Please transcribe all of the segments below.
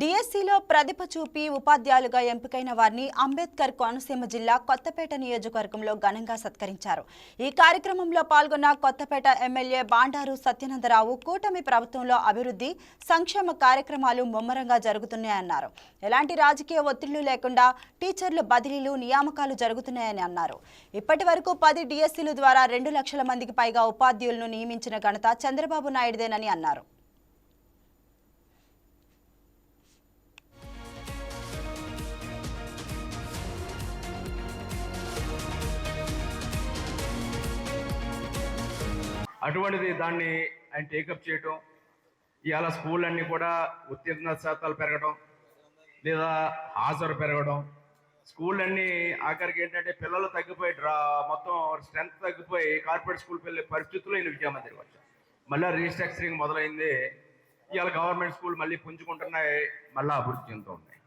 డిఎస్సిలో ప్రతిభ చూపి ఉపాధ్యాయులుగా ఎంపికైన వారిని అంబేద్కర్ కోనసీమ జిల్లా కొత్తపేట నియోజకవర్గంలో ఘనంగా సత్కరించారు. ఈ కార్యక్రమంలో పాల్గొన్న కొత్తపేట ఎమ్మెల్యే బాండారు సత్యనందరావు కూటమి ప్రభుత్వంలో అభివృద్ధి సంక్షేమ కార్యక్రమాలు ముమ్మరంగా జరుగుతున్నాయన్నారు. ఎలాంటి రాజకీయ ఒత్తిళ్ళు లేకుండా టీచర్లు బదిలీలు నియామకాలు జరుగుతున్నాయని అన్నారు. ఇప్పటి వరకు పది డిఎస్సీల ద్వారా రెండు లక్షల మందికి పైగా ఉపాధ్యాయులను నియమించిన ఘనత చంద్రబాబు నాయుడుదేనని అన్నారు. అటువంటిది దాన్ని ఆయన టేకప్ చేయటం ఇవాళ స్కూల్ అన్నీ కూడా ఉత్తీర్ణ శాతాలు పెరగడం లేదా హాజరు పెరగడం స్కూల్ అన్నీ ఆఖరికి ఏంటంటే పిల్లలు తగ్గిపోయి డ్రా మొత్తం స్ట్రెంత్ తగ్గిపోయి కార్పొరేట్ స్కూల్ వెళ్ళే పరిస్థితుల్లో ఈయన విద్యామందిరికి వచ్చాం మళ్ళీ రీస్ట్రక్చరింగ్ మొదలైంది. ఇవాళ గవర్నమెంట్ స్కూల్ మళ్ళీ పుంజుకుంటున్నాయి మళ్ళీ అభివృద్ధి చెందుతూ ఉన్నాయి.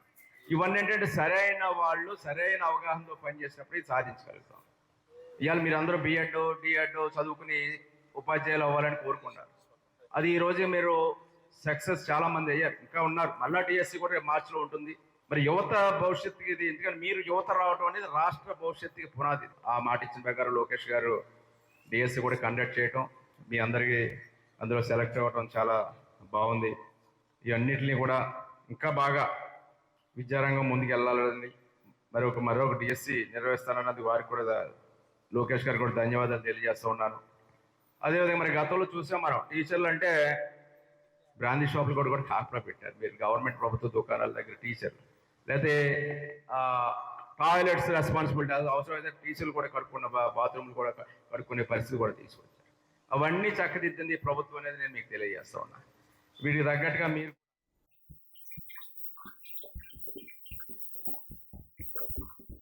ఇవన్నీ ఏంటంటే సరైన వాళ్ళు సరైన అవగాహనతో పనిచేసినప్పుడు ఇది సాధించగలుగుతాం. ఇవాళ మీరు అందరూ బిఎడ్ డిఎడ్ చదువుకుని ఉపాధ్యాయులు అవ్వాలని కోరుకున్నారు అది ఈ మీరు సక్సెస్ చాలా మంది అయ్యారు. ఇంకా ఉన్నారు. మళ్ళా డిఎస్సి కూడా మార్చిలో ఉంటుంది. మరి యువత భవిష్యత్తుకి ఇది ఎందుకంటే మీరు యువత రావడం అనేది రాష్ట్ర భవిష్యత్తుకి పునాది. ఆ మాట ఇచ్చిన ప్రకారం లోకేష్ గారు డిఎస్సి కూడా కండక్ట్ చేయటం మీ అందరికీ అందులో సెలెక్ట్ అవ్వటం చాలా బాగుంది. ఇవన్నిటిని కూడా ఇంకా బాగా విద్యారంగం ముందుకు వెళ్ళాలని మరి ఒక మరొక డిఎస్సి నిర్వహిస్తానన్నది వారికి కూడా లోకేష్ గారికి కూడా ధన్యవాదాలు తెలియజేస్తూ ఉన్నాను. అదేవిధంగా మరి గతంలో చూసాం మనం టీచర్లు అంటే బ్రాందీ షాపులు కూడా కూడా టాప్లో పెట్టారు. మీరు గవర్నమెంట్ ప్రభుత్వ దుకాణాల దగ్గర టీచర్లు. లేకపోతే టాయిలెట్స్ రెస్పాన్సిబిలిటీ అవసరమైతే టీచర్లు కూడా కడుక్కున్న బా- బాత్రూమ్లు కూడా కడుక్కునే పరిస్థితి కూడా తీసుకొచ్చారు. అవన్నీ చక్కదిద్దింది ప్రభుత్వం అనేది నేను మీకు తెలియజేస్తా ఉన్నాను వీటికి తగ్గట్టుగా మీరు